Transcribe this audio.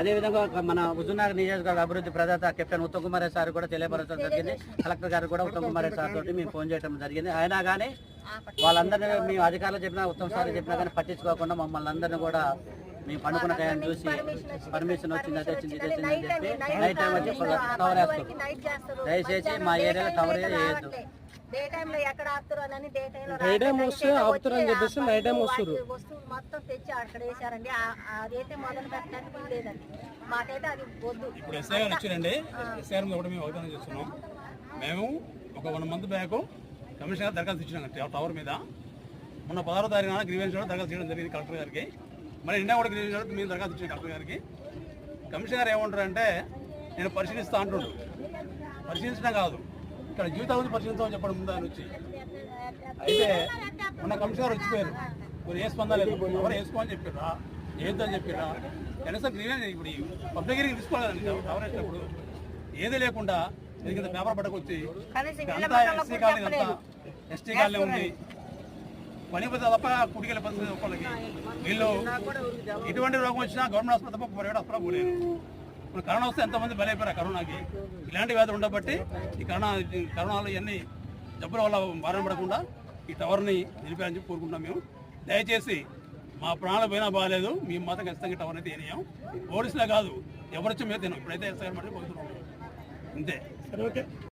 అదేవిధంగా మన హుజూర్నగర్ నియోజకవర్గ అభివృద్ధి ప్రదాత కెప్టెన్ ఉత్తమ్ కుమార్ సార్ కూడా తెలియపరచడం జరిగింది. కలెక్టర్ గారు కూడా ఉత్తమ్ కుమార్ సార్ తోటి మేము ఫోన్ చేయడం జరిగింది. అయినా కానీ వాళ్ళందరినీ మేము అధికారులు చెప్పినా ఉత్తమ్ సార్ చెప్పినా కానీ పట్టించుకోకుండా మమ్మల్ని అందరినీ కూడా మేము పండుకున్న టైం చూసి పర్మిషన్ వచ్చింది అదే వచ్చింది ఇది వచ్చింది అని చెప్పి నైట్ టైం వచ్చి టవర్ వేస్తారు దయచేసి మా ఏరియాలో టవర్ వేయద్దు. డే టైం లో ఎక్కడ ఆపుతారు అని డే టైం లో డే టైం వస్తే ఆపుతారు అని చెప్పేసి నైట్ టైం వస్తారు వస్తువులు మొత్తం తెచ్చి అక్కడ వేసారండి ఆ- అదైతే మొదలు పెట్టడానికి లేదండి. మాకైతే అది వద్దు. ఇప్పుడు ఎస్ఐ గారు వచ్చారండి ఎస్ఐ గారు కూడా మేము అవగాహన చేస్తున్నాం. మేము ఒక వన్ మంత్ బ్యాక్ కమిషనర్ గారు దరఖాస్తు ఇచ్చినాం టవర్ మీద. మొన్న పదహారో తారీఖున గ్రీవెన్స్ కూడా దరఖాస్తు చేయడం జరిగింది కలెక్టర్ గారికి. మరి నిన్న కూడా గ్రీవెన్స్ కూడా మీరు దరఖాస్తు ఇచ్చిన కలెక్టర్ గారికి. కమిషనర్ గారు ఏమంటారు అంటే నేను పరిశీలిస్తా అంటుండు పరిశీలించడం కాదు. ఇక్కడ జీవితావధి పరిశీలించామని చెప్పడం ముందు ఆయన వచ్చి. అయితే మొన్న కమిషనర్ వచ్చిపోయారు. మీరు ఏ స్పందలేదు ఎవరు వేసుకోమని చెప్పారా ఏంటని చెప్పారా కనీసం గ్రీవెన్స్ ఇప్పుడు పబ్లిక్ గిరికి తీసుకోలేదండి. టవర్ వేసినప్పుడు ఏది లేకుండా కింద పేపర్ పట్టుకొచ్చి అంతా ఎస్సీ కాలనీ అంతా ఎస్టీ కాలనీ ఉంది. పని పోతే తప్ప కుడికెళ్ళే పరిస్థితి ఒక్కళ్ళకి. వీళ్ళు ఎటువంటి రోగం వచ్చినా గవర్నమెంట్ హాస్పిటల్ తప్ప ప్రైవేట్ హాస్పిటల్ పోలేరు ఇప్పుడు కరోనా వస్తే ఎంతమంది బలైపోయారు కరోనాకి. ఇలాంటి వ్యాధులు ఉండబట్టి ఈ కరోనా కరోనాలు కరోనాలో ఇవన్నీ జబ్బుల వల్ల బారిన పడకుండా ఈ టవర్ని నిలిపారని చెప్పి కోరుకుంటున్నాం మేము. దయచేసి మా ప్రాణాలు పోయినా బాగాలేదు మేము మాత్రం ఖచ్చితంగా టవర్ అయితే తినేయం పోలీసులే కాదు ఎవరు మీద తినం ఇప్పుడైతే ఎస్ఐ గారు పోతున్నాం. అంతే. సరే ఓకే.